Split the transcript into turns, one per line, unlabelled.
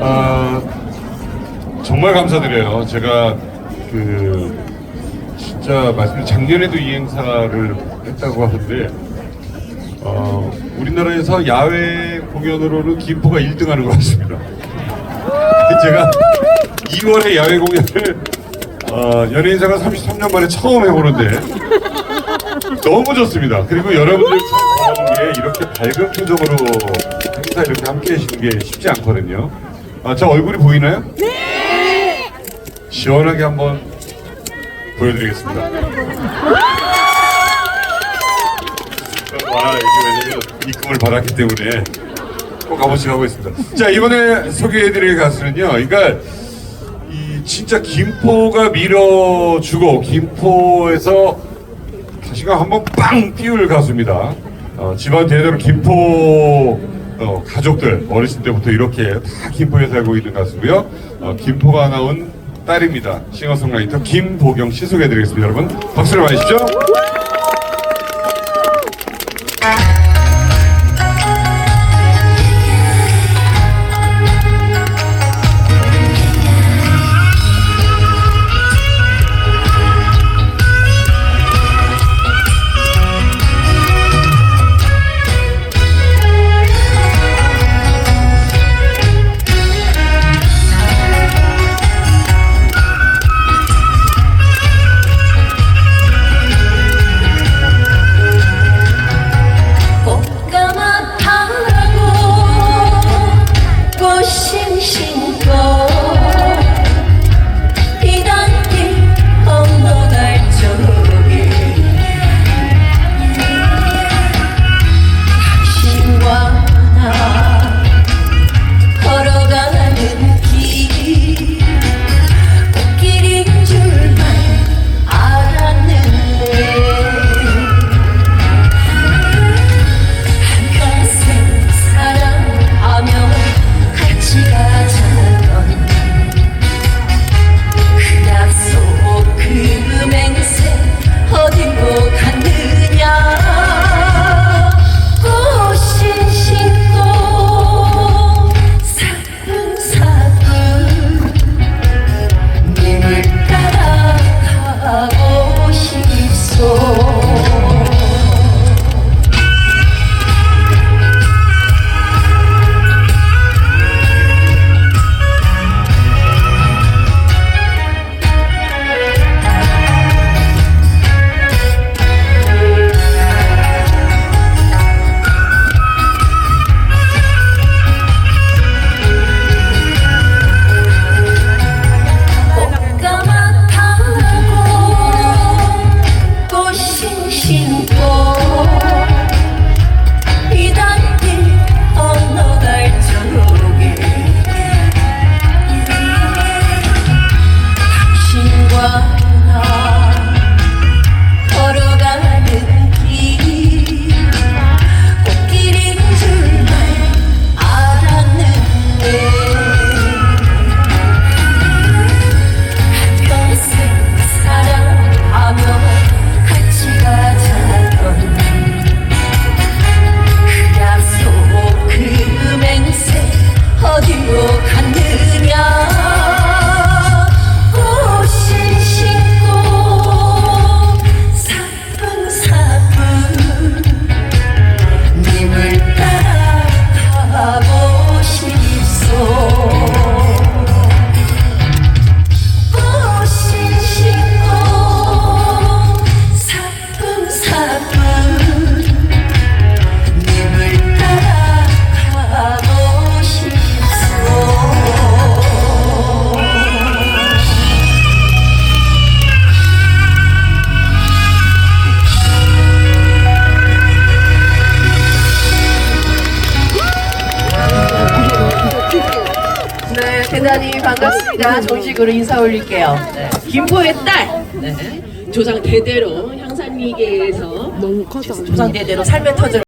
아, 정말 감사드려요. 제가 그 진짜 말씀 작년에도 이 행사를 했다고 하던데 어, 우리나라에서 야외 공연으로는 김포가 1등하는 것 같습니다. 제가 2월에 야외 공연을 어, 연예인사가 33년 만에 처음 해보는데 너무 좋습니다. 그리고 여러분들 참 고마운 게 이렇게 밝은 표정으로 행사 이렇게 함께 하시는 게 쉽지 않거든요. 아, 저 얼굴이 보이나요? 네! 시원하게 한번 보여드리겠습니다. 아, 이게 입금을 받았기 때문에 꼭 가보시고 하고 있습니다. 자, 이번에 소개해드릴 가수는요. 그러니까 이 진짜 김포가 밀어주고 김포에서 다시금 한번 빵 띄울 가수입니다. 어, 집안 대대로 김포 어, 가족들 어렸을 때부터 이렇게 다 김포에 살고 있는 가수고요. 어, 김포가 나온 딸입니다. 싱어송라이터 김보경 씨 소개해드리겠습니다. 여러분 박수를 주시죠.
반갑습니다. 정식으로 인사 올릴게요. 네, 김포의 딸. 네, 조상 대대로 향산리계에서 조상 대대로 삶의 터전